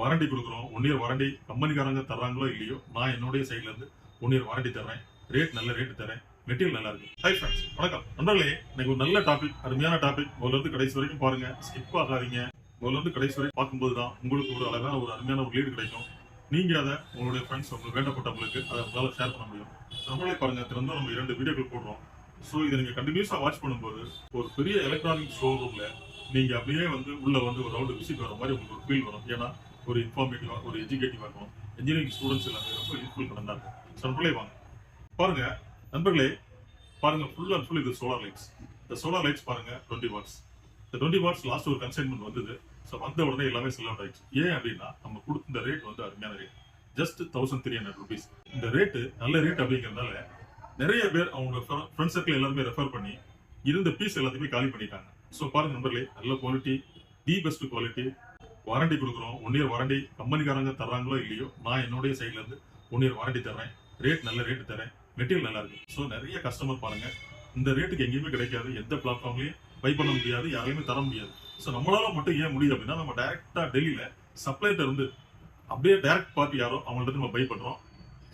Warranty கொடுக்குறோம். One year warranty கம்பெனிக்காரங்க தர்றாங்களோ இல்லையோ நான் என்னுடைய சைட்ல இருந்து ஒன் இயர் வாரண்டி தர்றேன். ரேட் நல்ல ரேட் தரேன் மெட்டீரியல் நல்லா இருக்கு. ஹை ஃப்ரெண்ட்ஸ் வணக்கம். நண்பர்களே இன்னைக்கு ஒரு நல்ல டாபிக் அருமையான டாபிக் முதல்ல இருந்து கடைசி வரைக்கும் பாருங்க. ஸ்கிப் ஆகாதீங்க. முதல்ல கடைசி வரைக்கும் பார்க்கும்போது தான் உங்களுக்கு ஒரு அழகான ஒரு அருமையான ஒரு லீடு கிடைக்கும். நீங்க அதை உங்களுடைய ஃப்ரெண்ட்ஸ் உங்களுக்கு வேண்டப்பட்டவங்களுக்கு அதை உங்களால் ஷேர் பண்ண முடியும். நம்மளே பாருங்க திறந்து நம்ம இரண்டு வீடியோக்கள் போடுறோம். ஸோ இதை நீங்க கண்டினியூஸா வாட்ச் பண்ணும்போது ஒரு பெரிய எலக்ட்ரானிக் ஷோரூம்ல நீங்க அப்படியே வந்து உள்ள வந்து ஒரு ரவுண்டு விசிட் வர மாதிரி உங்களுக்கு ஒரு ஃபீல் வரும். ஏன்னா ஒரு இன்ஃபார்மேட்டிவாக ஒரு எஜுகேட்டிவாக இருக்கும். இன்ஜினியரிங் ஸ்டூடெண்ட்ஸ் எல்லாமே ரொம்ப யூஸ்ஃபுல் பண்ணா இருக்கும் ஸோ வாங்க. பாருங்க நண்பர்களே பாருங்க ஃபுல் அண்ட் ஃபுல் இது சோலார் லைட்ஸ் இந்த சோலார் லைட்ஸ் பாருங்க டுவெண்ட்டி வாட்ஸ் இந்த டுவெண்ட்டி வாட்ஸ் லாஸ்ட் ஒரு கன்சைன்மெண்ட் வந்தது. ஸோ வந்த உடனே எல்லாமே செல் அவுட் ஆயிடுச்சு. ஏன் அப்படின்னா நம்ம கொடுத்த இந்த ரேட் வந்து அருமையான rate just thousand three hundred rupees இந்த ரேட்டு நல்ல ரேட் அப்படிங்கிறதுனால நிறைய பேர் அவங்க ஃப்ரெண்ட் சர்க்கிள் எல்லாருமே ரெஃபர் பண்ணி இருந்த பீஸ் எல்லாத்தையுமே காலி பண்ணிட்டாங்க. ஸோ பாருங்க நண்பர்களே நல்ல quality the best quality warranty கொடுக்குறோம். ஒன் இயர் வாரண்டி கம்பெனிக்காரங்க தர்றாங்களோ இல்லையோ நான் என்னுடைய சைட்ல இருந்து ஒன் இயர் வாரண்டி தர்றேன். ரேட் நல்ல ரேட் தரேன் மெட்டீரியல் நல்லா இருக்கு. ஸோ நிறைய கஸ்டமர் பாருங்க. இந்த ரேட்டுக்கு எங்கேயுமே கிடைக்காது. எந்த பிளாட்ஃபார்ம்லயும் பை பண்ண முடியாது யாரையுமே தர முடியாது. ஸோ நம்மளால மட்டும் ஏன் முடியுது அப்படின்னா நம்ம டைரக்டா டெல்லியில சப்ளைட்ட இருந்து அப்படியே டைரக்ட் பார்ட்டி யாரோ அவங்கள்ட்ட நம்ம பை பண்றோம்.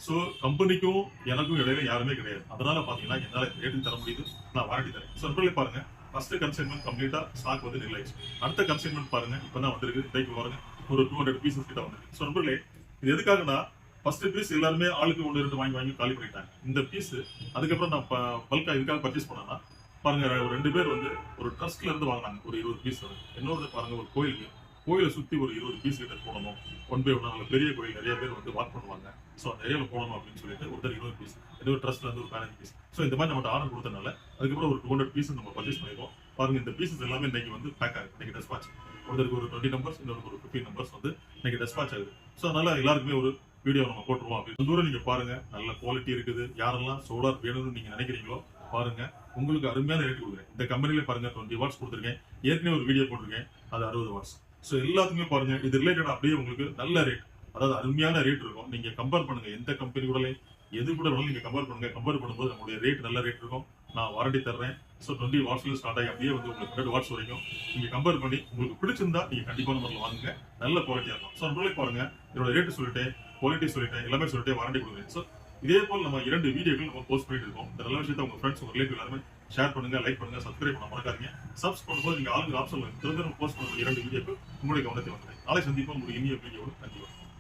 ஸோ கம்பெனிக்கும் எனக்கும் இடையில யாருமே கிடையாது. அதனால பாத்தீங்கன்னா என்னால ரேட்டுக்கு தர முடியுது. நான் வாரண்டி தரேன் ஸோ பாருங்க. ஃபர்ஸ்ட் கன்சைன்மெண்ட் கம்ப்ளீட்டா ஸ்டாக் வந்து ரிலைஸ் அடுத்த கன்சைன்மெண்ட் பாருங்க இப்பதான் வந்திருக்கு. இன்றைக்கு பாருங்க ஒரு டூ ஹண்ட்ரட் பீசஸ் கிட்ட வந்திருக்கு. ஸோ நண்பர்களே இது எதுக்காகனா ஃபர்ஸ்ட் பீஸ் எல்லாருமே ஆளுக்கு ஒன்று ரெண்டு வாங்கி வாங்கி காலி பண்ணிட்டாங்க. இந்த பீஸ் அதுக்கப்புறம் நான் பல்கா இதுக்காக பர்ச்சேஸ் பண்ணேன்னா பாருங்க ஒரு ரெண்டு பேர் வந்து ஒரு ட்ரஸ்ட்ல இருந்து வாங்கினாங்க ஒரு இருபது பீஸ் இன்னொரு பாருங்க ஒரு கோயிலுக்கு. கோயிலை சுத்தி ஒரு இருபது பீஸ் கிட்ட போடணும். ஒன் பை நல்ல பெரிய கோயில் நிறைய பேர் வந்து வாக் பண்ணுவாங்க. ஸோ அந்த ஏரியாவில் போடணும் அப்படின்னு சொல்லிட்டு ஒருத்தர் இருபது பீஸ் ஏதோ ஒரு ட்ரஸ்ட்ல இருந்து ஒரு பதினஞ்சு பீஸ் ஸோ இந்த மாதிரி நம்ம ஆர்டர் கொடுத்தனால அதுக்கப்புறம் ஒரு டூ ஹண்ட்ரட் பீஸ் நம்ம பர்ச்சேஸ் பண்ணிருக்கோம். பாருங்க இந்த பீசஸ் எல்லாமே இன்னைக்கு வந்து பேக் ஆகுது. இன்னைக்கு டெஸ்பாச் ஒருத்தருக்கு ஒரு டுவெண்ட்டி நம்பர்ஸ் இன்னொரு ஒரு ஃபிஃப்டின் நம்பர்ஸ் வந்து இன்னைக்கு டெஸ்பாச் ஆகுது. ஸோ அதனால எல்லாருக்குமே ஒரு வீடியோ நம்ம போட்டுருவோம் அப்படின்னு. தூரம் நீங்க பாருங்க நல்ல குவாலிட்டி இருக்குது. யாரெல்லாம் சோலார் வேணும்னு நீங்க நினைக்கிறீங்களோ பாருங்க. உங்களுக்கு அருமையான ரேட் கொடுக்குறேன். இந்த கம்பெனியில பாருங்க டுவெண்ட்டி வாட்ஸ் கொடுத்துருக்கேன். ஏற்கனவே ஒரு வீடியோ போட்டிருக்கேன். அது அறுபது வாட்ஸ் ஸோ எல்லாத்துக்குமே பாருங்க இது ரிலேட்டட் அப்படியே உங்களுக்கு நல்ல ரேட் அதாவது அருமையான ரேட் இருக்கும். நீங்க கம்பேர் பண்ணுங்க எந்த கம்பெனி கூட எது கூட வேணாலும் நீங்க கம்பேர் பண்ணுங்க. கம்பேர் பண்ணும்போது நம்மளுடைய ரேட் நல்ல ரேட் இருக்கும். நான் வாரண்டி தர்றேன். ஸோ டுவெண்ட்டி வாட்ஸ்ல ஸ்டார்ட் ஆகி அப்படியே வந்து உங்களுக்கு ஹண்ட்ரட் வாட்ஸ் வரைக்கும் நீங்க கம்பேர் பண்ணி உங்களுக்கு பிடிச்சிருந்தா நீங்க கண்டிப்பான முறையில் வாங்குங்க. நல்ல குவாலிட்டியா இருக்கும். ஸோ நம்மளே பாருங்க இதோட ரேட் சொல்லிட்டேன் குவாலிட்டி சொல்லிட்டேன் எல்லாமே சொல்லிட்டு வாரண்டி கொடுக்குறேன் ஸோ இதே போல் நம்ம இரண்டு வீடியோக்கள் நம்ம போஸ்ட் பண்ணிட்டு இருக்கோம். இந்த நல்ல விஷயத்தை உங்க ஃப்ரெண்ட்ஸ் உங்க ரிலேட்டிவ் எல்லாருமே ஷேர் பண்ணுங்க லைக் பண்ணுங்க சப்ஸ்கிரைப் பண்ண மறக்காதீங்க. சப்ஸ் பண்ணும்போது நீங்க ஆளுங்க ஆப்ஷன்ல திரும்ப போஸ்ட் பண்ண இரண்டு வீடியோக்கள் உங்களுடைய கவனத்தை வந்து நாளை சந்திப்போம் உங்களுக்கு இனிய வீடியோடு நன்றி.